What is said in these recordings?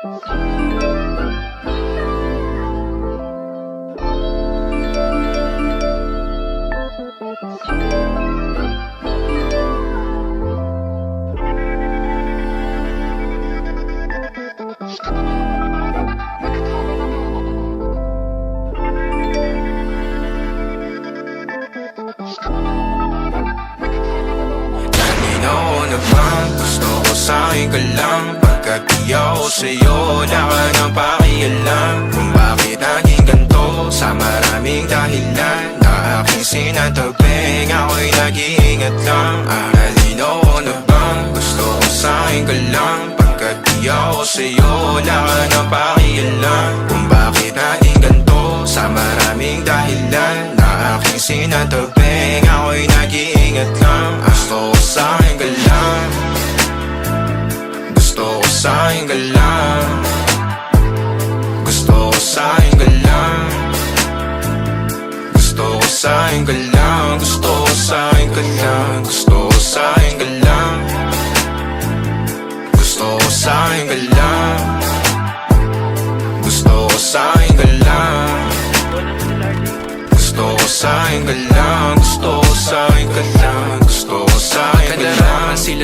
Nagmamahal Gusto ko sa'yo ka lang Pagkat di ako sa'yo wala ka nang pakialam Kung bakit naging ganito sa maraming dahilan. Na aking sinatabing ako'y nag-iingat lang ah, Kanina ko na bang gusto ko sa'kin ka lang Pagkat di ako sa'yo wala ka nang pakialam Kung bakit naging ganito sa maraming dahilan. Na aking sinatabing sa'kin ka lang Gusto ko sa'kin ka lang Gusto ko sa'kin ka lang Gusto ko sa'kin ka lang Gusto ko sa'kin ka lang Gusto ko sa'kin ka lang Gusto ko sa'kin ka lang Gusto ko sa'kin ka lang Gusto ko sa'kin ka lang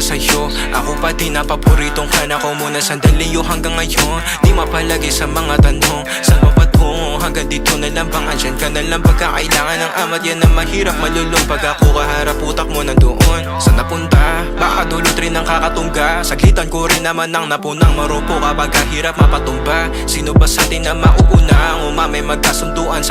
sa'yo. Ako pa din na paboritong ka na ko muna sandali yo hanggang ngayon. Di mapalagi sa mga tanong. Saan ba patungo hanggang dito na lang bang andyan ka na lang? Pagka kailangan ng amat yan na mahirap malulong Pag ako kaharap utak mo nandoon. Saan napunta? Baka dulot rin ang kakatungga. Saglitan ko rin naman ang napunang marupo Kapag kahirap mapatumba. Sino ba sa atin na mauuna? Ang umamay magkasunduan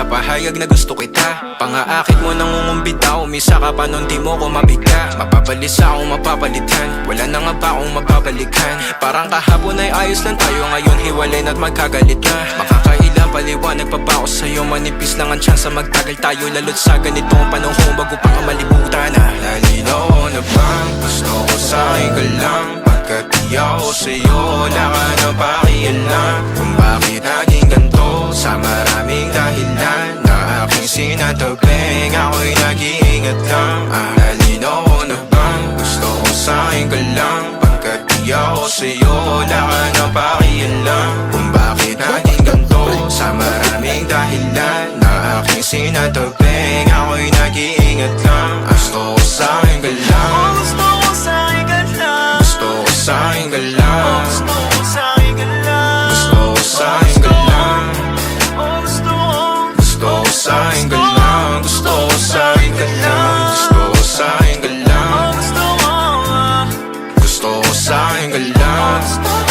sa pahayag na gusto kita. Pangaakit mo nang umumbita Umisa ka pa nun di mo ko mabigla. Mapapalis akong mapapalitan. Wala na nga ba akong mapapalikan Parang kahapon ay ayos lang tayo. Ngayon hiwalay na't magkagalit na. Makakailang paliwanag pa ba ako sa'yo? Manipis lang ang tsansa magtagal tayo. Lalo't sa ganitong panahon Bago pa ka malibutan na. Nalinaw ko na bang gusto ko sa'kin ka lang? Pagkat di ako sa'yo wala ka na pakialam Kung bakit naging ganito sa maraming dahilan Na aking sinatabing ako'y nag-iingat lang ah, Nalinaw ko na bang gusto ko sa'kin ka lang Pagkat di ako sa'yo wala ka na pakialam Kung bakit naging ganito. Sa maraming dahilan Na aking sinatabing lang. Gusto ko sa'kin ka lang. Gusto ko sa'kin ka lang. Gusto ko Gusto ko sa'kin ka lang